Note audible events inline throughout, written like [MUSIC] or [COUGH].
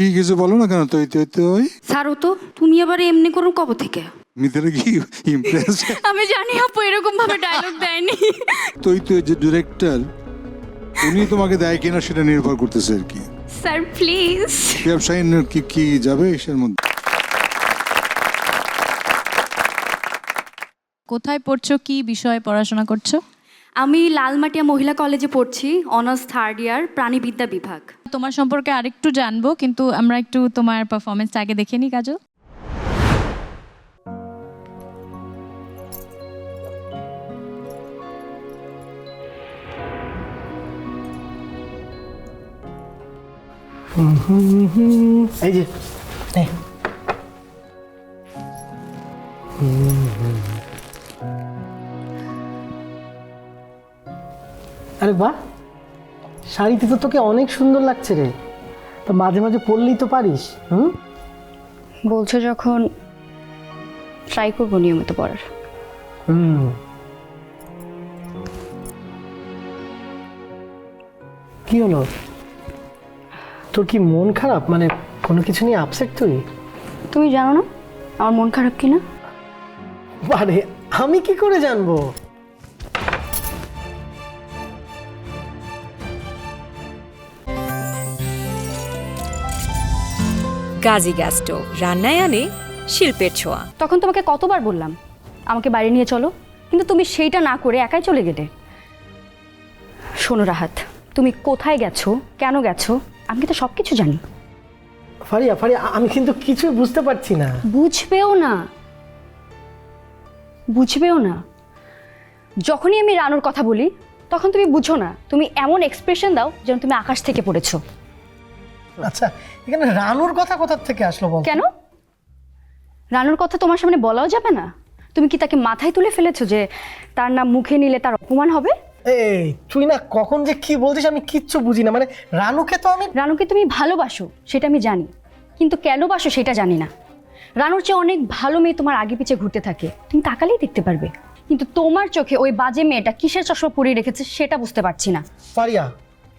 কি কিছু বলো না কেন? তুই তুই তুই ছাড়ো তো তুমি আবার এমনি করো কবে থেকে? মিথিলা কি ইমপ্রেস আমি জানি আপু এরকম ভাবে ডায়লগ দেয়নি। তুই তুই যে ডিরেক্টর উনি তোমাকে দেয় কিনা সেটা নির্ভর করতেছে আর কি। স্যার প্লিজ ব্যবসায়ী কি কি যাবে এসের মধ্যে? কোথায় পড়ছো কি বিষয়ে পড়াশোনা করছ? আমি লালমাটিয়া মহিলা কলেজে পড়ছি অনার্স থার্ড ইয়ার প্রাণীবিদ্যা বিভাগ। তোমার সম্পর্কে আরেকটু জানব কিন্তু আমরা একটু তোমার পারফরমেন্স আগে দেখে নিই কাজল। এই যে আরে বাহ! শাড়িতে তো তোকে অনেক সুন্দর লাগছে রে। তো মাঝে মাঝে পরলেই তো পারিস হুম? বলছো যখন ট্রাই করব নিয়মিত পড়ার হুম। কি হলো? তোর কি মন খারাপ? মানে কোনো কিছু নিয়ে আপসেট তুই? তুমি জানো না আমার মন খারাপ কিনা? আরে আমি কি করে জানব? গাজী গ্যাস স্টোভ রান্নায় আনে শিল্পের ছোঁয়া। তখন তোমাকে কতবার বললাম আমাকে বাইরে নিয়ে চলো কিন্তু তুমি সেইটা না করে একাই চলে গেলে। শোনো রাহাত তুমি কোথায় গেছো কেন গেছো আমি কিন্তু সব কিছু জানি। ফারিয়া ফারিয়া আমি কিন্তু কিছুই বুঝতে পারছি না। বুঝবেও না। বুঝবেও না। যখনই আমি রানুর কথা বলি তখন তুমি বুঝো না তুমি এমন এক্সপ্রেশন দাও যেন তুমি আকাশ থেকে পড়েছো। আচ্ছা এখানে রানুর কথা কোথা থেকে আসলো বল? কেন? রানুর কথা তোমার সামনে বলাও যাবে না? তুমি কি তাকে মাথায় তুলে ফেলেছো যে তার নাম মুখে নিলে তার অপমান হবে? এই তুই না কখন যে কি বলছিস আমি কিচ্ছু বুঝি না। মানে রানুকে তো আমি রানুকে তুমি ভালোবাসো সেটা আমি জানি। কিন্তু কেন বাসো সেটা জানি না। রানুর চেয়ে অনেক ভালো মেয়ে তোমার আগে পিছে ঘুরতে থাকে। তুমি তাকালেই দেখতে পারবে। কিন্তু তোমার চোখে ওই বাজে মেয়েটা কিসের চশমা পরিয়ে রেখেছে সেটা বুঝতে পারছি না। ফারিয়া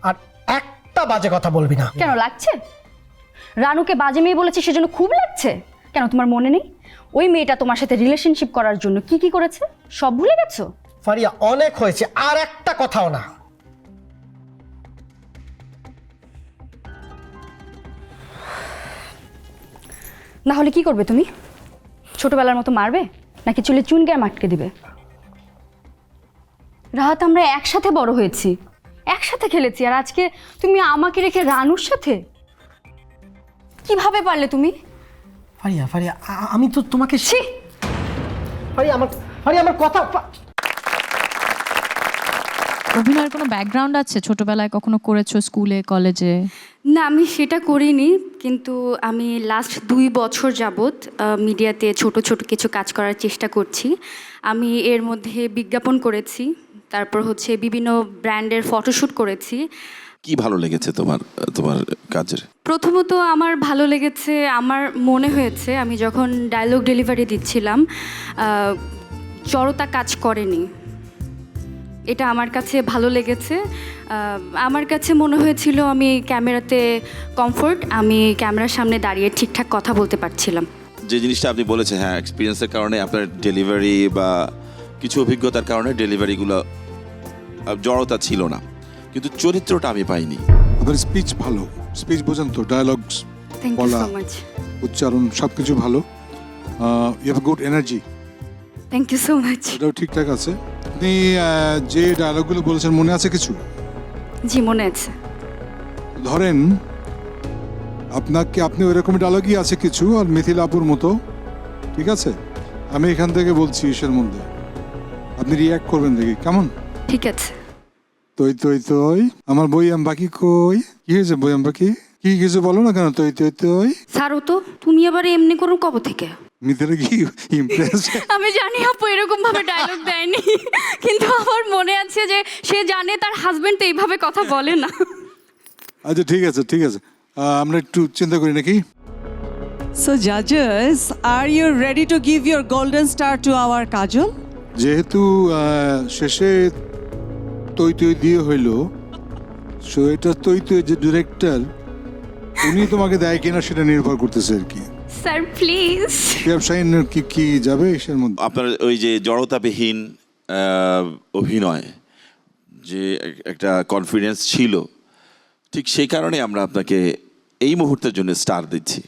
আর একটা বাজে কথা বলবি না। কেন লাগছে? রানুকে বাজে মেয়ে বলেছে সেজন্য খুব লাগছে? কেন তোমার মনে নেই? ওই মেয়েটা তোমার সাথে রিলেশনশিপ করার জন্য কি কি করেছে? সব ভুলে গেছো? ফারিয়া অনেক হয়েছে আর একটা কথাও না। না হলে কি করবে তুমি? ছোটবেলার মতো মারবে? নাকি চুলে চুন গায়ে মাটকে দিবে? রাহাত আমরা একসাথে বড় হয়েছি। একসাথে খেলেছি। আর আজকে তুমি আমাকে রেখে রানুর সাথে? কীভাবে পারলে তুমি? ফারিয়া ফারিয়া আ- আমি তো তোমাকে ছি! ফারিয়া আমার ফারিয়া আমার কথা অভিনয়ের কোনো ব্যাকগ্রাউন্ড আছে? ছোটবেলায় কখনো করেছ স্কুলে কলেজে? না আমি সেটা করিনি কিন্তু আমি লাস্ট দুই বছর যাবৎ মিডিয়াতে ছোট ছোট কিছু কাজ করার চেষ্টা করছি। আমি এর মধ্যে বিজ্ঞাপন করেছি। তারপর হচ্ছে বিভিন্ন ব্র্যান্ডের ফটোশ্যুট করেছি। কি ভালো লেগেছে তোমার তোমার কাজের? প্রথমত আমার ভালো লেগেছে আমার মনে হয়েছে আমি যখন ডায়লগ ডেলিভারি দিচ্ছিলাম জড়তা কাজ করেনি। এটা আমার কাছে ভালো লেগেছে। আমার কাছে মনে হয়েছিল আমি ক্যামেরাতে কমফোর্ট আমি ক্যামেরার সামনে দাঁড়িয়ে ঠিকঠাক কথা বলতে পারছিলাম। যে জিনিসটা আপনি বলেছেন হ্যাঁ এক্সপিরিয়েন্সের কারণে আপনার ডেলিভারি বা কিছু অভিজ্ঞতার কারণে ডেলিভারিগুলো জড়তা ছিল না। কিন্তু চরিত্রটা আমি পাইনি। আপনার স্পিচ ভালো। স্পিচ বোঝেন তো ডায়ালগস বলা। উচ্চারণ সব কিছু ভালো you have good energy thank you so much এটাও ঠিকঠাক আছে। আপনি যে ডায়লগগুলো বলেছেন মনে আছে কিছু? জি মনে আছে। ধরেন আপনাকে আপনি ওই রকম ডায়লগই আছে কিছু আর মিথিলা আপুর মতো ঠিক আছে? আমি এখান থেকে বলছি ইসের মধ্যে। আপনি রিয়াক্ট করবেন দেখি কেমন? ঠিক আছে। তৈ তৈ তৈ আমার বই আম বাকি কই? কি হয়েছে বই আম বাকি? কি কিছু বলো না কেন? তৈ তৈ তৈ। ছাড়ো তো তুমি আবার এমনি করো কবে থেকে? মিথিলা কি ইমপ্রেস [LAUGHS] আমি জানি আপু এরকম ভাবে ডায়লগ দেয়নি। কিন্তু আমার মনে আছে যে সে জানে তার হাজবেন্ড তো এইভাবে কথা বলে না। আচ্ছা ঠিক আছে ঠিক আছে। আমরা একটু চিন্তা করি নাকি? So, judges, are you ready to give your golden star to our Kajol? যেহেতু শেষে তৈ তৈ দিয়ে হইল সো এটা তৈ তৈ যে ডিরেক্টর উনি তোমাকে দেয় কিনা সেটা নির্ভর করতেছে আর কি। স্যার প্লিজ ব্যবসায়ী কি কি যাবে এসের মধ্যে? আপনার ওই যে জড়তাবিহীন অভিনয় যে একটা কনফিডেন্স ছিল ঠিক সেই কারণে আমরা আপনাকে এই মুহূর্তের জন্য স্টার দিচ্ছি।